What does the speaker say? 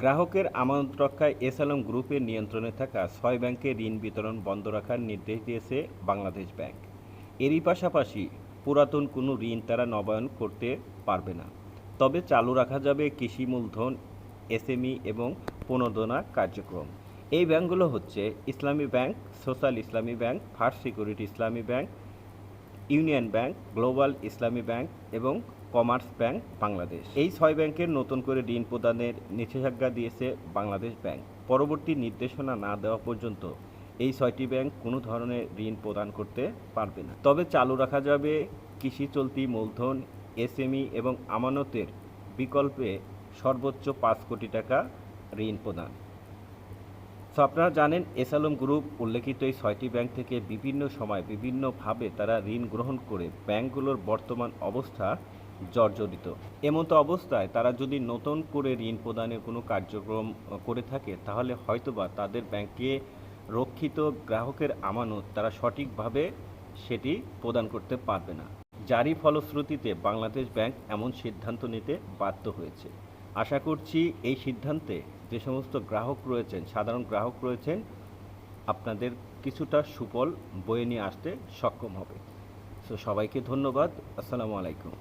গ্রাহকের আমানত রক্ষায় এস আলম গ্রুপের নিয়ন্ত্রণে থাকা ছয় ব্যাংকে ঋণ বিতরণ বন্ধ রাখার নির্দেশ দিয়েছে বাংলাদেশ ব্যাংক। এরই পাশাপাশি পুরাতন কোনো ঋণ তারা নবায়ন করতে পারবে না। তবে চালু রাখা যাবে কৃষি মূলধন, এসএমই এবং পুনর্দনা কার্যক্রম। এই ব্যাংকগুলো হচ্ছে Islami bank, social Islami bank, first security Islami bank union bank, global Islami bank এবং কমার্স ব্যাংক বাংলাদেশ। এই ছয় ব্যাংকের নতুন করে ঋণ প্রদানের নিষেধাজ্ঞা দিয়েছে বাংলাদেশ ব্যাংক। পরবর্তী নির্দেশনা না দেওয়া পর্যন্ত এই ছয়টি ব্যাংক কোনো ধরনের ঋণ প্রদান করতে পারবে না। তবে চালু রাখা যাবে কৃষি, চলতি, মূলধন, এসএমই এবং আমানতের বিকল্পে সর্বোচ্চ পাঁচ কোটি টাকা ঋণ প্রদান। সো আপনারা জানেন, এসালম গ্রুপ উল্লেখিত এই ছয়টি ব্যাংক থেকে বিভিন্ন সময় বিভিন্নভাবে তারা ঋণ গ্রহণ করে ব্যাংকগুলোর বর্তমান অবস্থা জর্জরিত। এমতো অবস্থায় তারা যদি নতুন করে ঋণ প্রদানের কোনো কার্যক্রম করে থাকে, তাহলে হয়তোবা তাদের ব্যাংকে রক্ষিত গ্রাহকের আমানত তারা সঠিকভাবে সেটি প্রদান করতে পারবে না। যারই ফলশ্রুতিতে বাংলাদেশ ব্যাংক এমন সিদ্ধান্ত নিতে বাধ্য হয়েছে। আশা করছি এই সিদ্ধান্তে যে সমস্ত গ্রাহক রয়েছেন, সাধারণ গ্রাহক রয়েছেন, আপনাদের কিছুটা সুফল বয়ে নিয়ে আসতে সক্ষম হবে। সো সবাইকে ধন্যবাদ। আসসালামু আলাইকুম।